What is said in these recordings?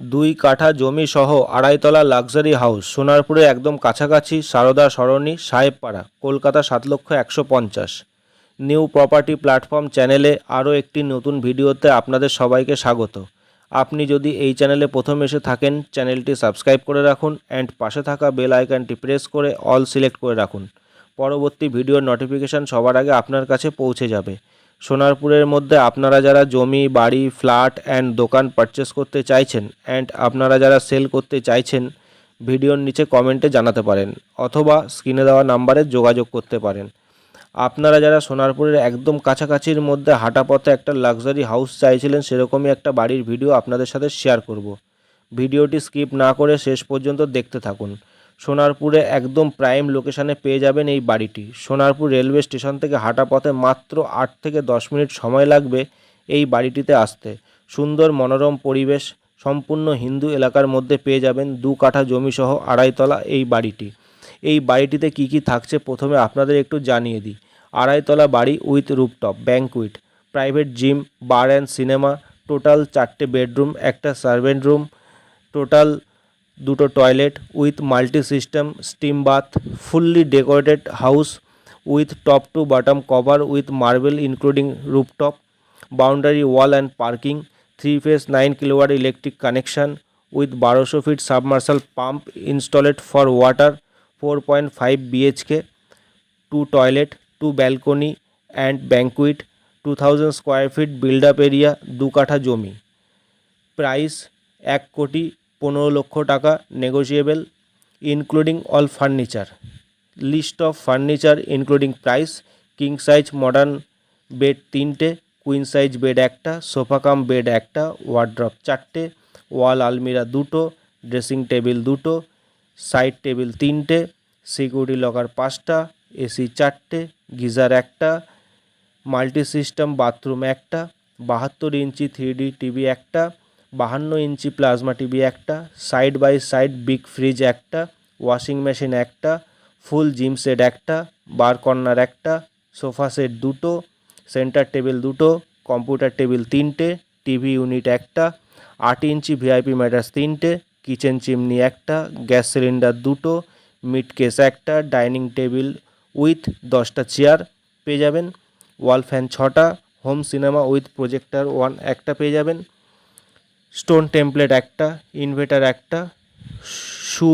দুই কাঠা জমি সহ আড়াইতলা লাক্সারি হাউস, সোনারপুরে একদম কাছাকাছি, সারদা সরণি, সাহেবপাড়া, কলকাতা সাত লক্ষ একশো পঞ্চাশ। নিউ প্রপার্টি প্ল্যাটফর্ম চ্যানেলে আরও একটি নতুন ভিডিওতে আপনাদের সবাইকে স্বাগত। আপনি যদি এই চ্যানেলে প্রথম এসে থাকেন, চ্যানেলটি সাবস্ক্রাইব করে রাখুন অ্যান্ড পাশে থাকা বেল আইকনটি প্রেস করে অল সিলেক্ট করে রাখুন। পরবর্তী ভিডিওর নোটিফিকেশান সবার আগে আপনার কাছে পৌঁছে যাবে। সোনারপুরের মধ্যে আপনারা যারা জমি, বাড়ি, ফ্ল্যাট অ্যান্ড দোকান পারচেস করতে চাইছেন অ্যান্ড আপনারা যারা সেল করতে চাইছেন ভিডিওর নিচে কমেন্টে জানাতে পারেন অথবা স্ক্রিনে দেওয়া নাম্বারে যোগাযোগ করতে পারেন আপনারা যারা সোনারপুরের একদম কাছাকাছির মধ্যে হাঁটা পথে একটা লাক্সারি হাউস চাইছিলেন, সেরকমই একটা বাড়ির ভিডিও আপনাদের সাথে শেয়ার করব। ভিডিওটি স্কিপ না করে শেষ পর্যন্ত দেখতে থাকুন সোনারপুরে একদম প্রাইম লোকেশানে পেয়ে যাবেন এই বাড়িটি। সোনারপুর রেলওয়ে স্টেশন থেকে হাঁটা পথে মাত্র আট থেকে দশ মিনিট সময় লাগবে এই বাড়িটিতে আসতে। সুন্দর মনোরম পরিবেশ, সম্পূর্ণ হিন্দু এলাকার মধ্যে পেয়ে যাবেন দু কাঠা জমিসহ আড়াইতলা এই বাড়িটি। এই বাড়িটিতে কি কি থাকছে প্রথমে আপনাদের একটু জানিয়ে দিই। আড়াইতলা বাড়ি with rooftop banquet private gym, bar and cinema, total চারটে বেডরুম, একটা সার্ভেন্ট রুম, টোটাল দুটো toilet with multi system steam bath fully decorated house with top to bottom cover with marble including rooftop boundary wall and parking three phase nine kilowatt electric connection with বারোশো feet submersible pump installed for water four point five BHK two toilet two balcony and banquet two thousand square feet build up area দু কাঠা জমি। Price এক কোটি পনেরো লক্ষ টাকা negotiable including all furniture list of furniture including price king size modern bed তিনটে queen size bed একটা sofa cum bed একটা ওয়ার্ড্রপ চারটে ওয়াল আলমিরা দুটো ড্রেসিং টেবিল দুটো সাইড টেবিল তিনটে সিকিউরিটি লকার পাঁচটা এসি চারটে, গিজার একটা মাল্টি সিস্টেম বাথরুম একটা, বাহাত্তর ইঞ্চি থ্রি টিভি একটা বাহান্ন ইঞ্চি প্লাজমা টিভি একটা side by side big fridge একটা ওয়াশিং মেশিন একটা ফুল জিম সেট একটা বার কর্নার একটা সোফা সেট দুটো সেন্টার টেবিল দুটো কম্পিউটার টেবিল তিনটে টিভি ইউনিট একটা, আট ইঞ্চি ভিআইপি ম্যাটার্স তিনটে কিচেন চিমনি একটা, গ্যাস সিলিন্ডার দুটো মিড কেস একটা ডাইনিং টেবিল উইথ দশটা চেয়ার পেয়ে যাবেন ওয়াল ফ্যান ছটা home cinema with projector one একটা পেয়ে যাবেন। স্টোন টেমপ্লেট একটা, ইনভার্টার একটা, শু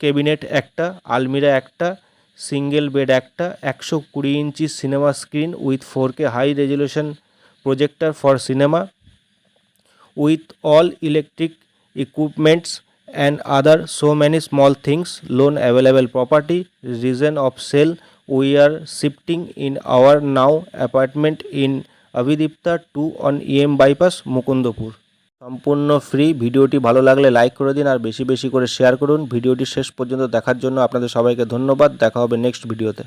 ক্যাবিনেট একটা, আলমিরা একটা, সিঙ্গেল বেড একটা, একশো কুড়ি inch cinema screen with four K high resolution projector for cinema, with all electric equipments and other so many small things loan available property reason of sale we are shifting in our now apartment in Abhidipta two on E M bypass, Mukundapur. সম্পূর্ণ free ভিডিওটি ভালো লাগলে like করে দিন আর বেশি বেশি করে share করুন। ভিডিওটি শেষ পর্যন্ত দেখার জন্য আপনাদের সবাইকে ধন্যবাদ। দেখা হবে নেক্সট ভিডিওতে